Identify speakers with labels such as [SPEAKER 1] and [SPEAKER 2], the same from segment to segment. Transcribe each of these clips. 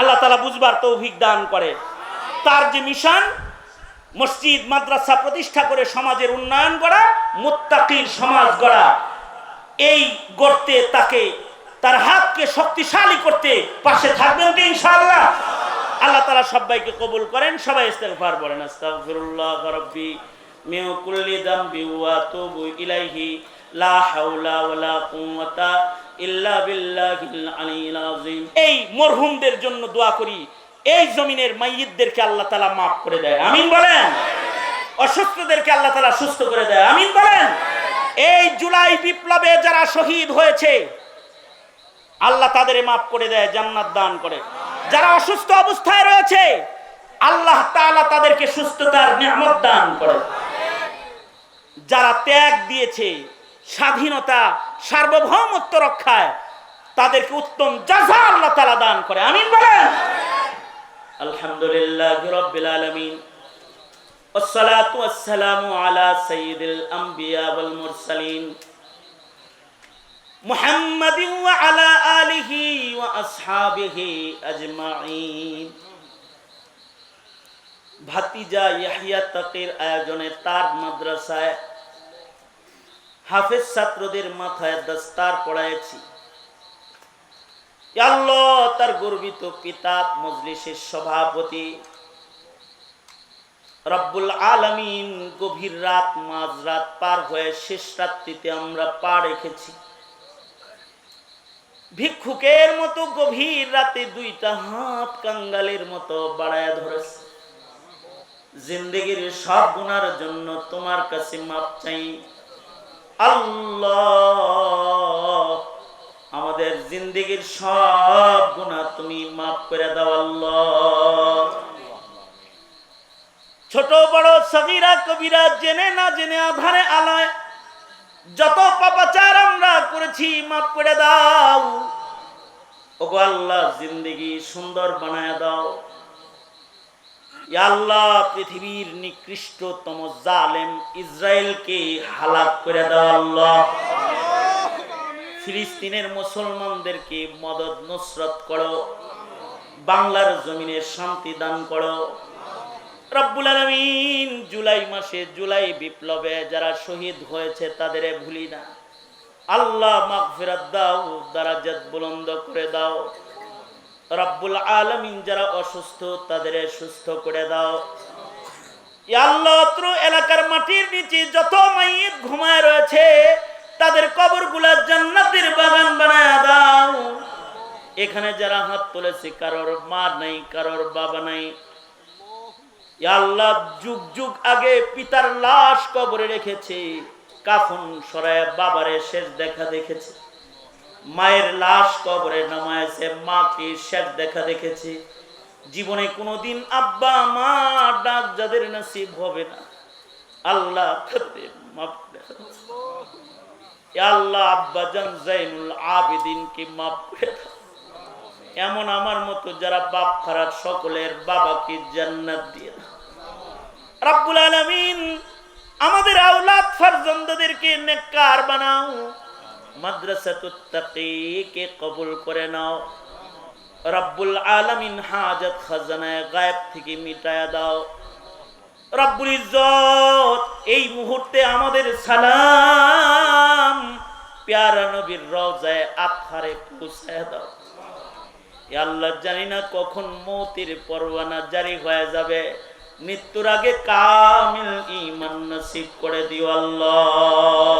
[SPEAKER 1] আল্লাহ তালা বুঝবার তৌফিক দান করে। তার যে মিশন, মসজিদ, মাদ্রাসা প্রতিষ্ঠা করে সমাজের উন্নয়ন করা মুত্তাকির সমাজ গড়া। এই গড়তে তাকে, তার হাতকে শক্তিশালী করতে পাশে থাকবেন কি ইনশাআল্লাহ? আল্লাহ তালা সবাইকে কবুল করেন, সবাই ইস্তেগফার বলেন আস্তাগফিরুল্লাহ রাব্বি মিন কুল্লি দামবি ওয়া তুবু ইলাইহি, লা হাওলা ওয়ালা কুওয়াতা এই মরহুমদের জন্য দোয়া করি, এই জমিনের মাইয়িতদেরকে আল্লাহ তাআলা maaf করে দেয়। আমিন বলেন? অসুস্থদেরকে আল্লাহ তাআলা সুস্থ করে দেয়। আমিন বলেন? এই জুলাই বিপ্লবে যারা শহীদ হয়েছে, আল্লাহ তাদের মাফ করে দেয়, জান্নাত দান করে। যারা অসুস্থ অবস্থায় রয়েছে, আল্লাহ তাআলা তাদেরকে সুস্থতার নিয়ামত দান করে। যারা ত্যাগ দিয়েছে, স্বাধীনতা সার্বভৌমত্ব রক্ষায় তাদেরকে উত্তম জাযা আল্লাহ তাআলা দান করে আমিন বলেন আলহামদুলিল্লাহ রাব্বিল আলামিন والصلاة والسلام على سيد الأنبياء والمرسلين محمد وعلى آله وأصحابه أجمعين ভাতিজা ইয়াহিয়া তাকির আয়োজনে তার মাদ্রাসায় হাফেজ ছাত্রদের মাথায় দস্তার পড়াইছি। আল্লাহ, তার গর্বিত পিতা মজলিসের সভাপতি। রব্বুল আলমিন গভীর রাত, মাঝ রাত পার হয়ে শেষ রাত্রিতে আমরা পা রেখেছি। ভিক্ষুকের মতো গভীর রাতে দুইটা হাত কাঙ্গালের মতো বাড়ায় ধরেছে। জিন্দগির সব গুনার জন্য তোমার কাছে মাপ চাই। আল্লাহ। আমাদের জিন্দগির সব গুনাহ তুমি মাফ করে দাও, আল্লাহ। ছোট, বড়, সগিরা, কবিরা, জেনে না জেনে আধারে আলায়, যত পাপাচার আমরা করেছি মাফ করে দাও। ওগো আল্লাহ, জিন্দগি সুন্দর বানায় দাও। আল্লাহ, পৃথিবীর নিকৃষ্টতম জালেম ইসরায়েলকে হালাক করে দাও আল্লাহ। ফিলিস্তিনের মুসলমানদেরকে মদত নসরত করো। বাংলার জমিনে শান্তি দান করো। রব্বুল আলমিন জুলাই মাসে জুলাই বিপ্লবে যারা শহীদ হয়েছে তাদের ভুলি না। আল্লাহ মাগফিরাত দাও, দারাজাত বুলন্দ করে দাও। রব্বুল আলমিন যারা অসুস্থ তাদের সুস্থ করে দাও। এলাকার মাটির নিচে যত মাইয়িত ঘুমায় রয়েছে, তাদের কবরগুলা জান্নাতের বাগান বানায় দাও। এখানে যারা হাত তুলেছে, কারোর মা নাই, কারোর বাবা নাই। আল্লাহ যুগ যুগ আগে পিতার লাশ কবরে রেখেছে, কাফন সরায় বাবারে শেষ দেখা দেখেছে। মায়ের লাশ কবরে নামায়েছে, মাকে শেষ দেখা দেখেছে। জীবনে কোনোদিন আব্বা, মা, ডাক যাদের নসিব হবে না। আল্লাহ আল্লাহ আব্বা জান জাইনুল আবেদিনকে মাফ করে এমন আমার মতো যারা বাপ খারাপ সকলের বাবাকে জান্নাত দিয়ে রাব্বুল আলামিন, আমাদের আওলাদ ফারজান্দাদেরকে নেককার বানাও। মাদ্রাসাতুত কবুল করে নাও। রব্বুল খাজানায় থেকে দাও। রব্বুল এই মুহূর্তে আমাদের সালাম নবীর রওজায় আথারে পৌঁছায় দাও। আল্লাহ জানি না কখন মতির পরওয়ানা জারি হয়ে যাবে। মৃত্যুর আগে কামিল ইমান নসিব করে দিও আল্লাহ।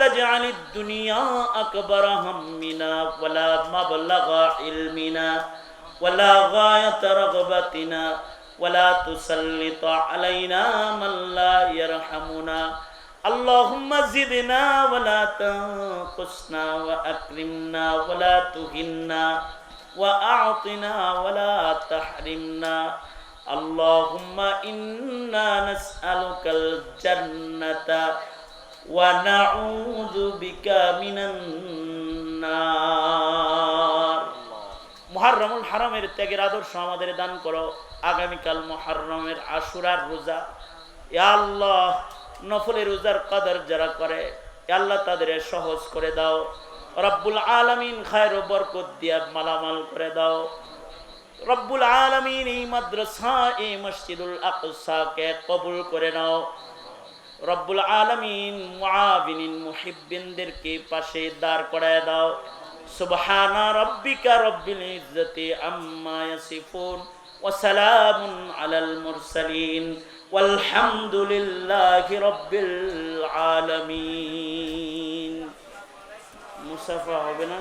[SPEAKER 1] تجعل الدنيا أكبر همنا ولا مبلغ علمنا ولا غاية رغبتنا ولا تسلط علينا من لا يرحمنا اللهم زدنا ولا تنقصنا وأكرمنا ولا تهنا وأعطنا ولا تحرمنا اللهم إنا نسألك الجنة ونعوذ بك من النار মুহাররমুল হারামের ত্যাগের আদর্শ আমাদের দান করো আগামীকাল মুহাররমের আশুরার রোজা ইয়া আল্লাহ নফলের রোজার কদর যারা করে ইয়া আল্লাহ তাদের সহজ করে দাও রব্বুল আলামিন খায়ের ও বরকত দিয়া মালামাল করে দাও রব্বুল আলামিন এই মাদ্রাসা এই মসজিদুল আকসাকে কবুল করে নাও রব্বুল আলমিন মহাবিনীন মুহিবিনদেরকে পাশে দাঁড় করায় দাও। সুবহানা রব্বিকা রব্বিল ইজ্জতি আম্মা ইয়াসিফুন ওয়া সালামুন আলাল মুরসালিন। ওয়ালহামদুলিল্লাহি রব্বিল আলামিন। মুসাফা হবে না?